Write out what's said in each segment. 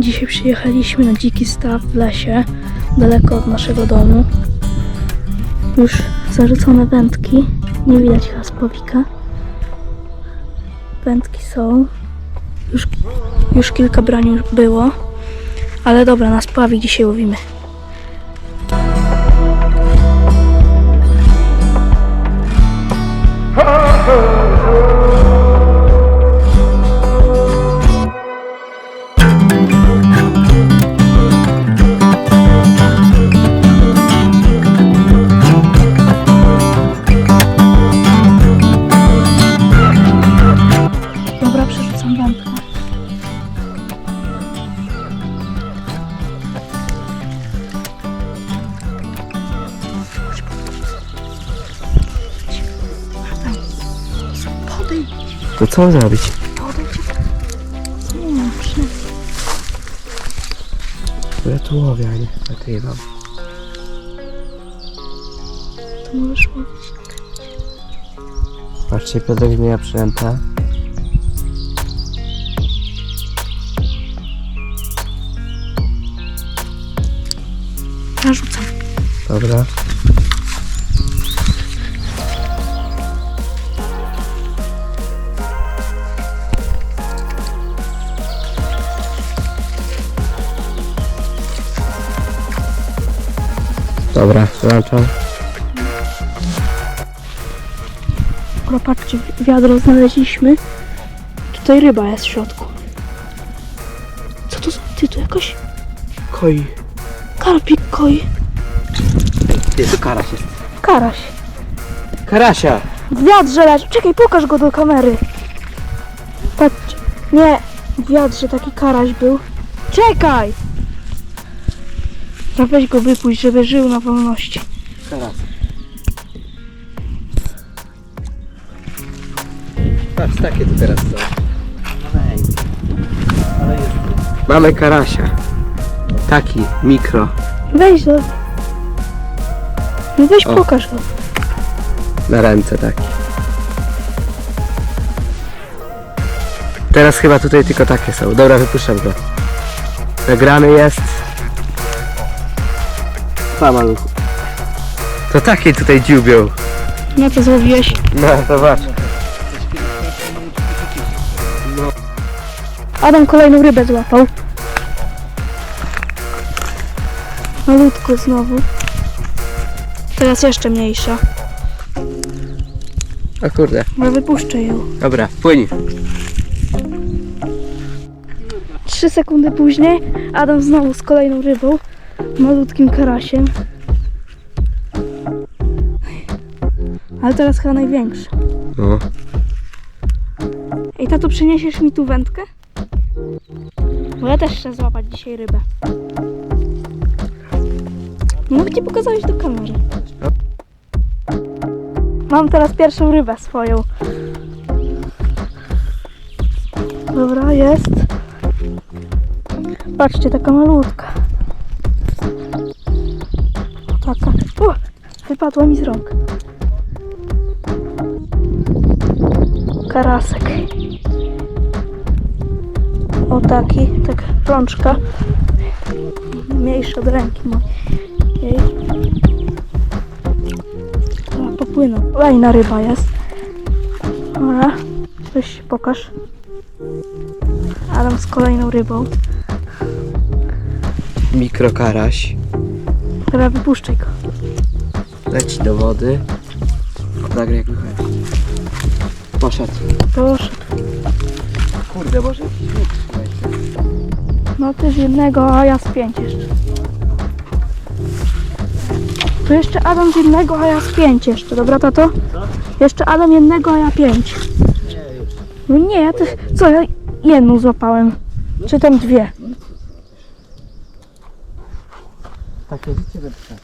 Dzisiaj przyjechaliśmy na dziki staw w lesie, daleko od naszego domu. Już zarzucone wędki. Nie widać chyba spowika. Wędki są. Już, już kilka brań już było. Ale dobra, na spławik dzisiaj łowimy. Co zrobić? wiem, przynajmniej. Ja tu łowię, a nie nagrywam. To możesz łowić. Patrzcie, Piotrek zmienia przynętę. Ja rzucam. Dobra. Dobra, włączam. Dobra, patrzcie, wiadro znaleźliśmy. Tutaj ryba jest w środku. Co to za... Ty, tu jakoś Koi. karpik koi. Gdzie to karaś jest? Karaś. Karasia! W wiadrze leży. Czekaj, pokaż go do kamery. Patrzcie. Nie, w wiadrze taki karaś był. Czekaj! No weź go wypuść, żeby żył na wolności. Karas. Patrz, takie tu teraz są. Mamy karasia. Taki, mikro. Weź go. No weź O. pokaż go. Na ręce taki. Teraz chyba tutaj tylko takie są. Dobra, wypuszczam go. Nagrany jest. Maluchu. To takie tutaj dziubią. No to złowiłeś. No, zobacz. Adam kolejną rybę złapał. Malutko znowu. Teraz jeszcze mniejsza. O kurde. No wypuszczę ją. Dobra, płyń. Trzy sekundy później Adam znowu z kolejną rybą. Malutkim karasiem. Ale teraz chyba największa. No. Ej, tato, przyniesiesz mi tu wędkę? Bo ja też chcę złapać dzisiaj rybę. Nie mogę ci pokazać do kamery. Mam teraz pierwszą rybę swoją. Dobra, jest. Patrzcie, taka malutka. Taka. O, wypadła mi z rąk. Karasek. O taki, tak rączka. Mniejsza od ręki mojej. Dobra, popłynął. Fajna ryba jest. Dobra, weź pokaż. Adam z kolejną rybą. Mikrokaraś. Dobra, wypuszczaj go. Leci do wody. Zagraj jak wychodzi. Poszedł. Proszę. Kurde, może No z jednego, a ja z pięć jeszcze. To jeszcze Adam z jednego, a ja z pięć jeszcze, dobra tato? Jeszcze Adam jednego, a ja pięć. No nie, ja też. Co, ja jedną złapałem. Czy tam dwie. Takie życie lepsze.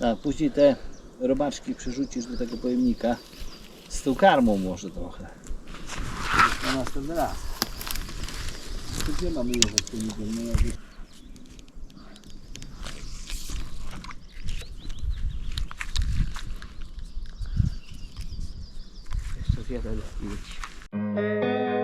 A później te robaczki przerzucisz do tego pojemnika z tą karmą może trochę. Na następny raz. To Gdzie mamy je za pojemnikiem? No Jeszcze jeden i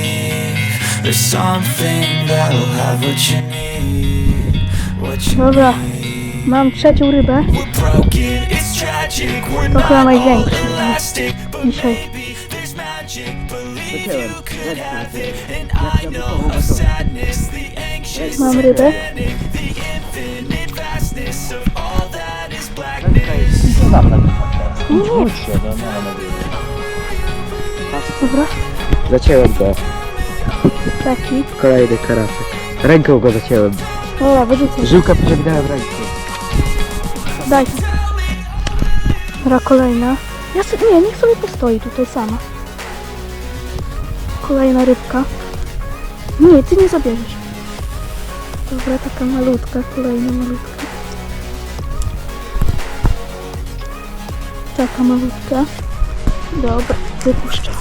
There's something that'll have what you need What you Dobra. Mam trzecią rybę. To chyba But dzisiaj. Mam rybę. no. Dobra, Zacięłem go. Taki. Kolejny karasek. Ręką go zacięłem. Dobra, wyrzucę. Żyłka przeciągnąłem ręką. Daj. Dobra, kolejna. Ja sobie, nie, niech sobie postoi tutaj sama. Kolejna rybka. Nie, ty nie zabierzesz. Dobra, taka malutka, kolejna malutka. Taka malutka. Dobra, wypuszczę.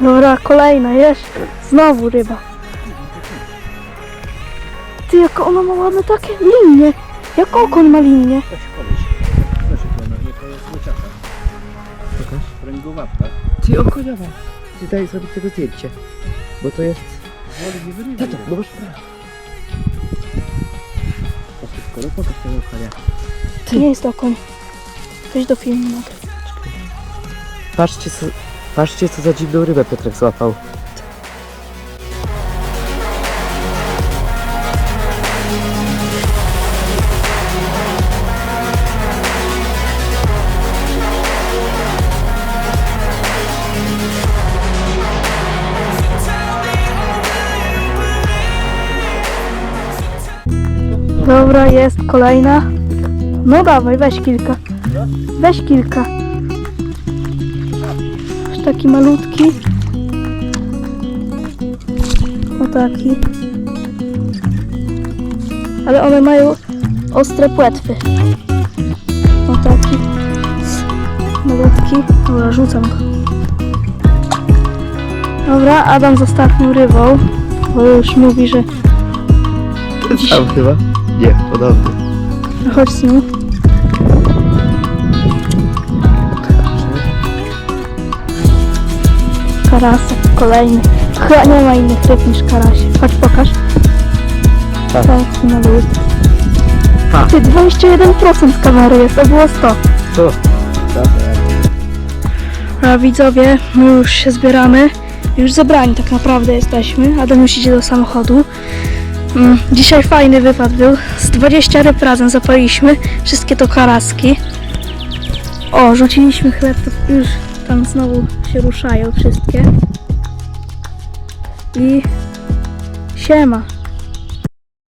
Dobra, kolejna, jeszcze. Znowu ryba. Ty, jaka ona ma ładne takie linie. Jak okon ma linie. Proszę pana, nie, to jest mociaka. Pokaż. Pręgowapka. Ty okoniowa. Ty daj zrobić tego zdjęcie. Bo to jest... Woli nie wyrywaj. Tato, no masz prawo. No pokaż tego konia. To nie jest to koń. Weź do filmu. Patrzcie co, patrzcie co za dziwną rybę Piotrek złapał. Dobra, jest kolejna. No dawaj, weź kilka. Weź kilka. Taki malutki. O taki. Ale one mają ostre płetwy. O taki. Malutki. Dobra, rzucam go. Dobra, Adam z ostatnią rybą. Bo już mówi, że Sam chyba? Nie, podobny. Chodź z nim. Karasek kolejny. Chyba nie ma innych ryb niż karasie. Chodź pokaż. Tak. Tak. Ty 21% z kamery jest, a było 100. Tu. Dobra. A widzowie, my już się zbieramy. Już zebrani tak naprawdę jesteśmy. Adam już idzie do samochodu. Mm, Dzisiaj fajny wypad był. Z 20 ryb razem zapaliśmy. Wszystkie to karaski. O, rzuciliśmy chleb, to już tam znowu się ruszają wszystkie. I siema.